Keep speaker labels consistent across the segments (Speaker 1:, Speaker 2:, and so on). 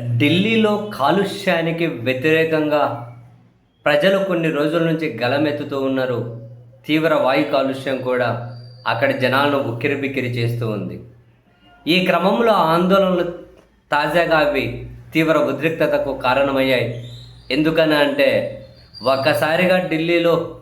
Speaker 1: ఢిల్లీలో కాలుష్యానికి వ్యతిరేకంగా ప్రజలు కొన్ని రోజుల నుంచి గలమెత్తుతూ ఉన్నారు. తీవ్ర వాయు కాలుష్యం కూడా అక్కడ జనాలను ఉక్కిరిబిక్కిరి చేస్తూ ఉంది. ఈ క్రమంలో ఆందోళనలు తాజాగా అవి తీవ్ర ఉద్రిక్తతకు కారణమయ్యాయి. ఎందుకని అంటే ఒక్కసారిగా ఢిల్లీలో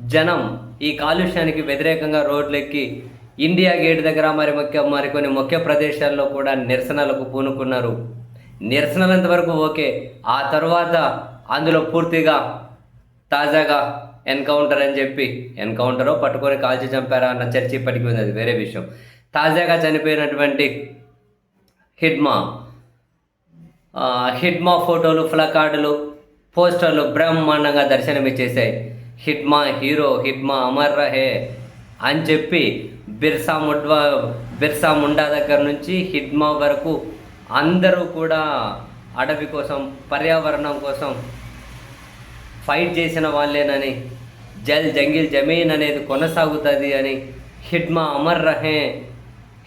Speaker 1: జనం ఈ కాలుష్యానికి వ్యతిరేకంగా రోడ్లెక్కి ఇండియా గేట్ దగ్గర మరి ముఖ్య మరికొన్ని ముఖ్య ప్రదేశాల్లో కూడా నిరసనలకు పూనుకున్నారు. నిరసనలంత వరకు ఓకే. ఆ తర్వాత అందులో పూర్తిగా తాజాగా ఎన్కౌంటర్ అని చెప్పి ఎన్కౌంటరో పట్టుకొని కాల్చి చంపారా అన్న చర్చ ఇప్పటికీ ఉంది. అది వేరే విషయం. తాజాగా చనిపోయినటువంటి హిడ్మా హిడ్మా ఫోటోలు ఫ్లకార్డులు పోస్టర్లు బ్రహ్మాండంగా దర్శనమిచ్చేసాయి. హిడ్మా హీరో హిడ్మా అమర్ రహే అని చెప్పి బిర్సా ముడ్వా బిర్సా ముండా దగ్గర నుంచి హిడ్మా వరకు అందరూ కూడా అడవి కోసం పర్యావరణం కోసం ఫైట్ చేసిన వాళ్ళేనని జల్ జంగిల్ జమీన్ అనేది కొనసాగుతుంది అని హిడ్మా అమర్ రహే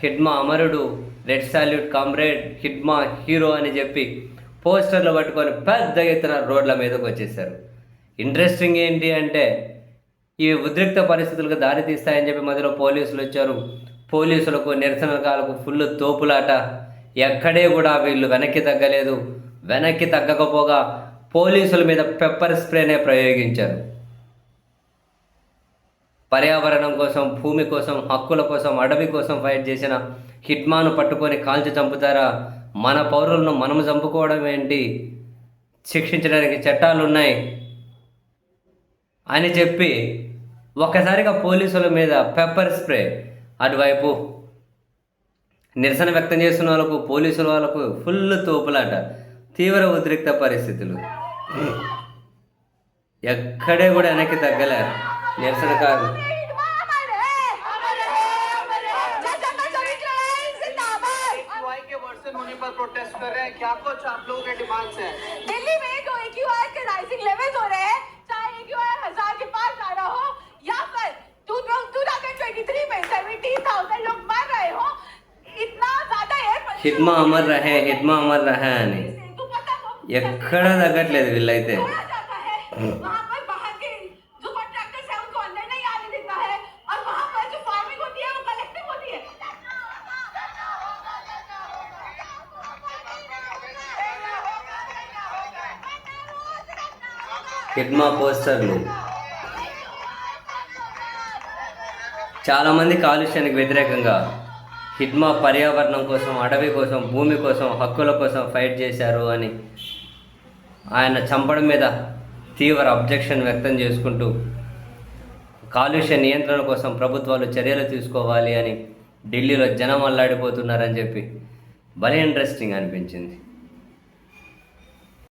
Speaker 1: Hidma అమరుడు red salute comrade Hidma hero అని చెప్పి పోస్టర్లు పట్టుకొని పెద్ద ఎత్తున రోడ్ల మీదకి వచ్చేసారు ఇంట్రెస్టింగ్ ఏంటి అంటే ఈ ఉద్రిక్త పరిస్థితులకు దారి తీస్తాయని చెప్పి మధ్యలో పోలీసులు వచ్చారు. పోలీసులకు నిరసనకాలకు ఫుల్ తోపులాట. ఎక్కడే కూడా వీళ్ళు వెనక్కి తగ్గలేదు. వెనక్కి తగ్గకపోగా పోలీసుల మీద పెప్పర్ స్ప్రేనే ప్రయోగించారు. పర్యావరణం కోసం భూమి కోసం హక్కుల కోసం అడవి కోసం ఫైట్ చేసిన హిట్మాను పట్టుకొని కాల్చి చంపుతారా? మన పౌరులను మనము చంపుకోవడం ఏంటి? శిక్షించడానికి చట్టాలు ఉన్నాయి అని చెప్పి ఒక్కసారిగా పోలీసుల మీద పెప్పర్ స్ప్రే. అటువైపు నిరసన వ్యక్తం చేస్తున్న వాళ్ళకు పోలీసుల వాళ్ళకు ఫుల్ తోపులాట తీవ్ర ఉద్రిక్త పరిస్థితులు ఎక్కడే కూడా వెనక్కి తగ్గలే నిరసన కాదు
Speaker 2: AQI के वर्सन होने पर प्रोटेस्ट कर रहे हैं क्या कुछ आप लोगों के डिमांड्स हैं
Speaker 3: दिल्ली में जो AQI के राइजिंग लेवल्स हो रहे हैं चाहे AQI हजार के
Speaker 1: హిద్మా అమర్ రహే హిద్మా అమర్ రహే అని ఎక్కడా తగ్గట్లేదు వీళ్ళైతే హిడ్మా పోస్టర్లు చాలామంది కాలుష్యానికి వ్యతిరేకంగా హిడ్మా పర్యావరణం కోసం అడవి కోసం భూమి కోసం హక్కుల కోసం ఫైట్ చేశారు అని ఆయన చంపడం మీద తీవ్ర అబ్జెక్షన్ వ్యక్తం చేసుకుంటూ కాలుష్య నియంత్రణ కోసం ప్రభుత్వాలు చర్యలు తీసుకోవాలి అని ఢిల్లీలో జనం అల్లాడిపోతున్నారని చెప్పి భలే ఇంట్రెస్టింగ్ అనిపించింది.